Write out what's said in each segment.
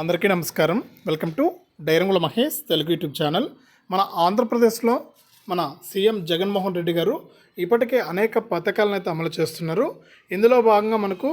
అందరికీ నమస్కారం. Welcome to డైరంగుల మహేష్ తెలుగు యూట్యూబ్ ఛానల్. మన ఆంధ్రప్రదేశ్లో మన సీఎం జగన్మోహన్ రెడ్డి గారు ఇప్పటికే అనేక పథకాలను అయితే అమలు చేస్తున్నారు. ఇందులో భాగంగా మనకు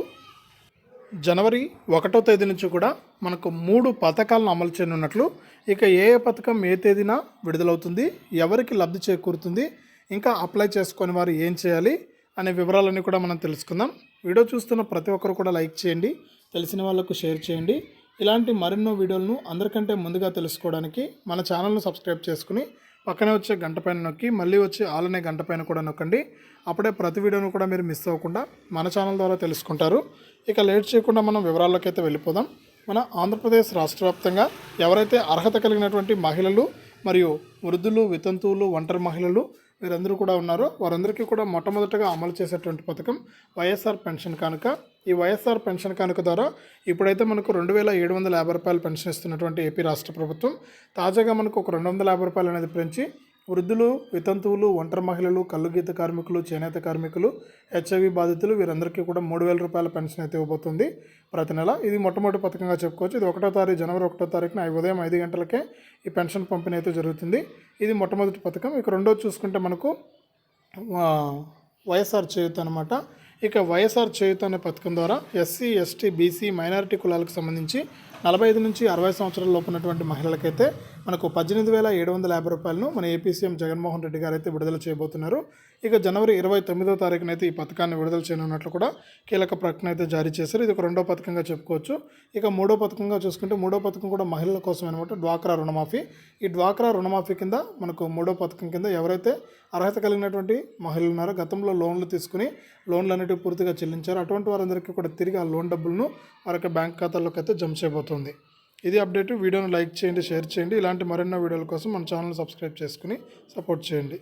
జనవరి ఒకటో తేదీ నుంచి కూడా మనకు మూడు పథకాలను అమలు చేయనున్నట్లు ఇక ఏ ఏ పథకం ఏ తేదీన విడుదలవుతుంది ఎవరికి లబ్ధి చేకూరుతుంది ఇంకా అప్లై చేసుకొని వారు ఏం చేయాలి అనే వివరాలన్నీ కూడా మనం తెలుసుకుందాం. వీడియో చూస్తున్న ప్రతి ఒక్కరు కూడా లైక్ చేయండి తెలిసిన వాళ్ళకు షేర్ చేయండి. ఇలాంటి మరెన్నో వీడియోలను అందరికంటే ముందుగా తెలుసుకోవడానికి మన ఛానల్ను సబ్స్క్రైబ్ చేసుకుని పక్కనే వచ్చే గంట పైన నొక్కి మళ్ళీ వచ్చే ఆల్ అనే గంట పైన కూడా నొక్కండి. అప్పుడే ప్రతి వీడియోను కూడా మీరు మిస్ అవ్వకుండా మన ఛానల్ ద్వారా తెలుసుకుంటారు. ఇక లేట్ చేయకుండా మనం వివరాల్లోకి అయితే వెళ్ళిపోదాం. మన ఆంధ్రప్రదేశ్ రాష్ట్ర వ్యాప్తంగా ఎవరైతే అర్హత కలిగినటువంటి మహిళలు మరియు వృద్ధులు వితంతువులు ఒంటరి మహిళలు వీరందరూ కూడా ఉన్నారో. వారందరికీ కూడా మొట్టమొదటగా అమలు చేసేటువంటి పథకం వైఎస్ఆర్ పెన్షన్ కానుక. ఈ వైఎస్ఆర్ పెన్షన్ కానుక ద్వారా ఇప్పుడైతే మనకు రెండు వేల ఏడు వందల యాభై రూపాయలు పెన్షన్ ఇస్తున్నటువంటి ఏపీ రాష్ట్ర ప్రభుత్వం. తాజాగా మనకు ఒక రెండు వందల యాభై రూపాయలు అనేది పెంచి వృద్ధులు వితంతువులు ఒంటరి మహిళలు కళ్ళుగీత కార్మికులు చేనేత కార్మికులు హెచ్ఐవి బాధితులు వీరందరికీ కూడా మూడు వేల రూపాయల పెన్షన్ అయితే ఇవ్వబోతుంది. ప్రతి నెల ఇది మొట్టమొదటి పథకంగా చెప్పుకోవచ్చు. ఇది ఒకటో తారీఖు జనవరి ఒకటో తారీఖున ఉదయం ఐదు గంటలకే ఈ పెన్షన్ పంపిణీ అయితే జరుగుతుంది. ఇది మొట్టమొదటి పథకం. ఇక రెండోది చూసుకుంటే మనకు వైఎస్ఆర్ చేయూత అనమాట ఇక వైఎస్ఆర్ చేయూత అనే పథకం ద్వారా ఎస్సీ ఎస్టీ బీసీ మైనారిటీ కులాలకు సంబంధించి నలభై ఐదు నుంచి అరవై సంవత్సరాల లోపు ఉన్నటువంటి మహిళలకైతే మనకు పద్దెనిమిది వేల ఏడు వందల యాభై రూపాయలను మన ఏపీ సీఎం జగన్మోహన్ రెడ్డి గారు అయితే విడుదల చేయబోతున్నారు. ఇక జనవరి ఇరవై తొమ్మిదో తారీఖున అయితే ఈ పథకాన్ని విడుదల చేయనున్నట్లు కూడా కీలక ప్రకటన అయితే జారీ చేశారు. ఇది ఒక రెండో పథకంగా చెప్పుకోవచ్చు. ఇక మూడో పథకంగా చూసుకుంటే మూడో పథకం కూడా మహిళల కోసం అనమాట డ్వాక్రా రుణమాఫీ. ఈ డ్వాక్రా రుణమాఫీ కింద మనకు మూడో పథకం కింద ఎవరైతే అర్హత కలిగినటువంటి మహిళలు ఉన్నారో గతంలో లోన్లు తీసుకుని లోన్లు అనేటివి పూర్తిగా చెల్లించారు. అటువంటి వారందరికీ కూడా తిరిగి ఆ లోన్ డబ్బులను వారి యొక్క బ్యాంక్ ఖాతాల్లోకి అయితే జమ అవుతుంది ఇది అప్డేట్. వీడియోను లైక్ చేయండి షేర్ చేయండి. ఇలాంటి మరెన్నో వీడియోల కోసం మన ఛానల్ సబ్స్క్రైబ్ చేసుకుని సపోర్ట్ చేయండి.